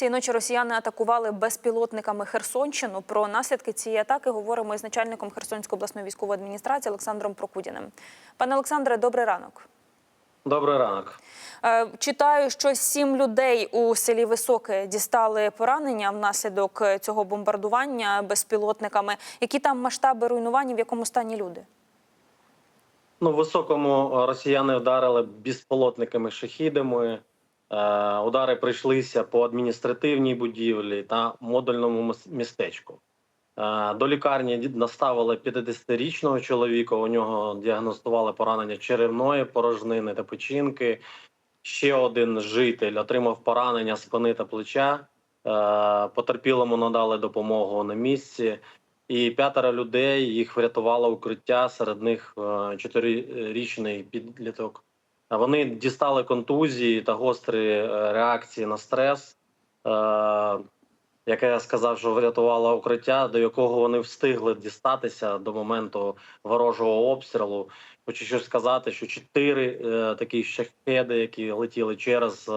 Цієї ночі росіяни атакували безпілотниками Херсонщину. Про наслідки цієї атаки говоримо із начальником Херсонської обласної військової адміністрації Олександром Прокудіним. Пане Олександре, добрий ранок. Добрий ранок. Е, Читаю, що сім людей у селі Високе дістали поранення внаслідок цього бомбардування безпілотниками. Які там масштаби руйнувань, в якому стані люди? Ну, в високому е, росіяни вдарили безполотниками шахідами. Е, удари прийшлися по адміністративній будівлі та модульному містечку. Е, до лікарні наставили 50-річного чоловіка. У нього діагностували поранення черевної порожнини та печінки. Ще один житель отримав поранення спини та плеча. Е, потерпілому надали допомогу на місці. І п'ятеро людей їх врятувало укриття. Серед них чотирирічний підліток. Вони дістали контузії та гострі е, реакції на стрес, е, яке я сказав, що врятувало укриття, до якого вони встигли дістатися до моменту ворожого обстрілу. Хочу щось сказати, що чотири е, такі шахеди, які летіли через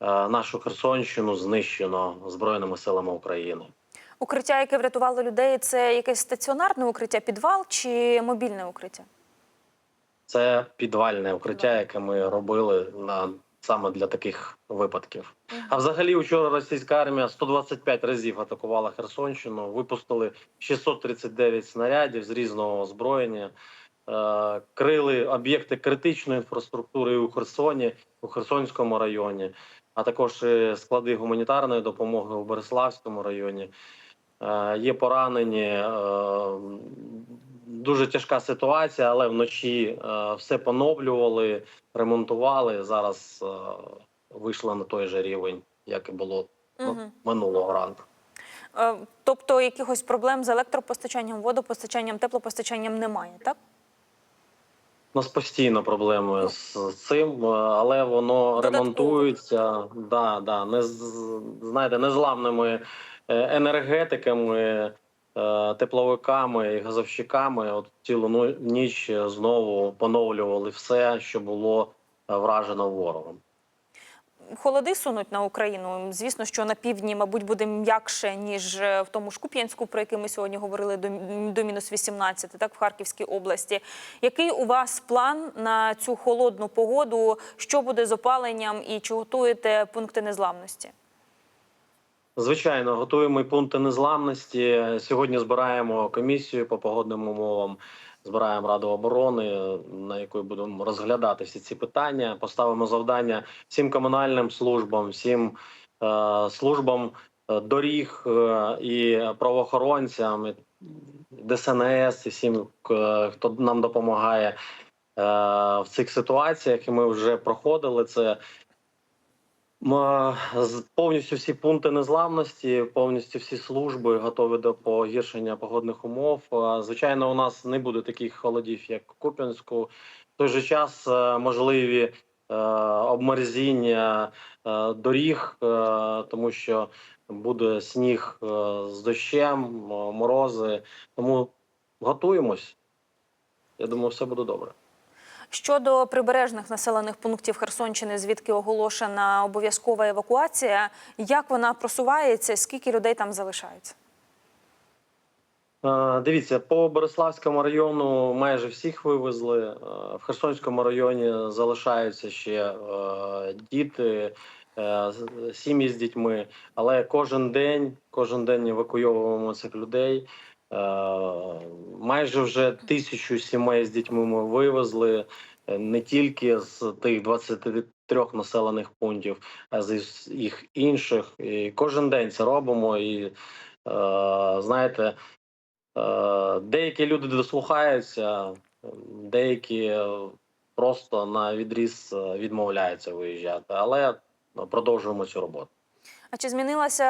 нашу Херсонщину, знищено збройними силами України. Укриття, яке врятувало людей, це якесь стаціонарне укриття, підвал чи мобільне укриття? Це підвальне укриття, яке ми робили на саме для таких випадків. А взагалі, вчора російська армія 125 разів атакувала Херсонщину, випустили 639 снарядів з різного озброєння, е, крили об'єкти критичної інфраструктури у Херсоні, у Херсонському районі, а також склади гуманітарної допомоги у Береславському районі. Е, Є поранені. Дуже тяжка ситуація, але вночі е, все поновлювали, ремонтували. Зараз е, вийшло на той же рівень, як і було ну, Мгм. минулого ранку. Е, Тобто якихось проблем з електропостачанням, водопостачанням, теплопостачанням немає, так? У нас постійно проблеми з цим, але воно Додатково. ремонтується. Да, да, не знаєте, незламними енергетиками, тепловиками і газовщиками. От цілу ну- ніч знову поновлювали все, що було е, вражено ворогом. Холоди сунуть на Україну. Звісно, що на півдні, мабуть, буде м'якше, ніж е, в тому ж Куп'янську, про який ми сьогодні говорили, до мінус 18, так, в Харківській області. Який у вас план на цю холодну погоду? Що буде з опаленням і чи готуєте пункти незламності? Звичайно, готуємо і пункти незламності. Сьогодні збираємо комісію по погодним умовам. Збираємо раду оборони, на якої будемо розглядати всі ці питання. Поставимо завдання всім комунальним службам, всім е, службам е, доріг е, і правоохоронцям, і ДСНС, і всім, к- хто нам допомагає е, в цих ситуаціях. І ми вже проходили це. Повністю всі пункти незламності, повністю всі служби готові до погіршення погодних умов. Звичайно, у нас не буде таких холодів, як в Куп'янську. В той же час е, можливі е, обмерзіння е, доріг, тому що буде сніг з дощем, морози. Тому готуємось. Я думаю, все буде добре. Щодо прибережних населених пунктів Херсонщини, звідки оголошена обов'язкова евакуація, як вона просувається, скільки людей там залишається? Е, Дивіться, по Бориславському району майже всіх вивезли. Е, В Херсонському районі залишаються ще е, діти, сім'ї з дітьми. Але кожен день, кожен день евакуйовуємо цих людей. Е, Майже вже тисячу сімей з дітьми ми вивезли е, не тільки з тих 23 населених пунктів, а з їх інших. І кожен день це робимо. І е, знаєте. Деякі люди дослухаються, деякі просто на відріз відмовляються виїжджати, але продовжуємо цю роботу. А чи змінилася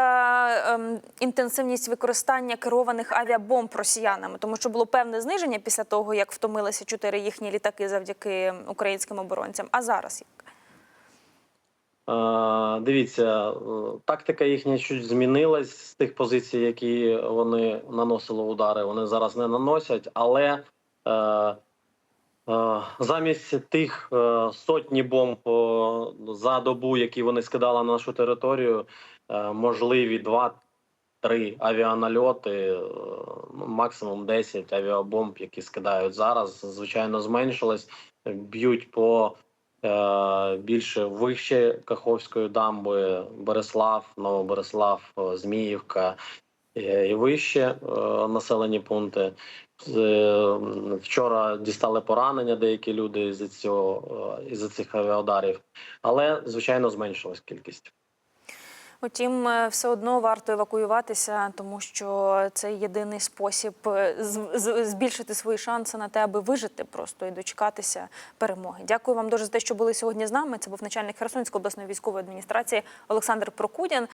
ем, інтенсивність використання керованих авіабомб росіянами? Тому що було певне зниження після того, як втомилися чотири їхні літаки завдяки українським оборонцям. А зараз як? Е, Дивіться, тактика їхня чуть змінилась з тих позицій, які вони наносили удари. Вони зараз не наносять, але Е, Замість тих е, сотні бомб е, за добу, які вони скидали на нашу територію, е, можливі два-три авіанальоти, е, ну, максимум 10 авіабомб, які скидають зараз. Звичайно, зменшилось. Б'ють по е, більше вище Каховської дамби, Береслав, Новобереслав, е, Зміївка е, і вище е, населені пункти. Е, Вчора дістали поранення деякі люди із цього е, із цих авіаударів, але звичайно зменшилась кількість. Утім, е, все одно варто евакуюватися, тому що це єдиний спосіб е, з- з- збільшити свої шанси на те, аби вижити просто і дочекатися перемоги. Дякую вам дуже за те, що були сьогодні з нами. Це був начальник Херсонської обласної військової адміністрації Олександр Прокудін.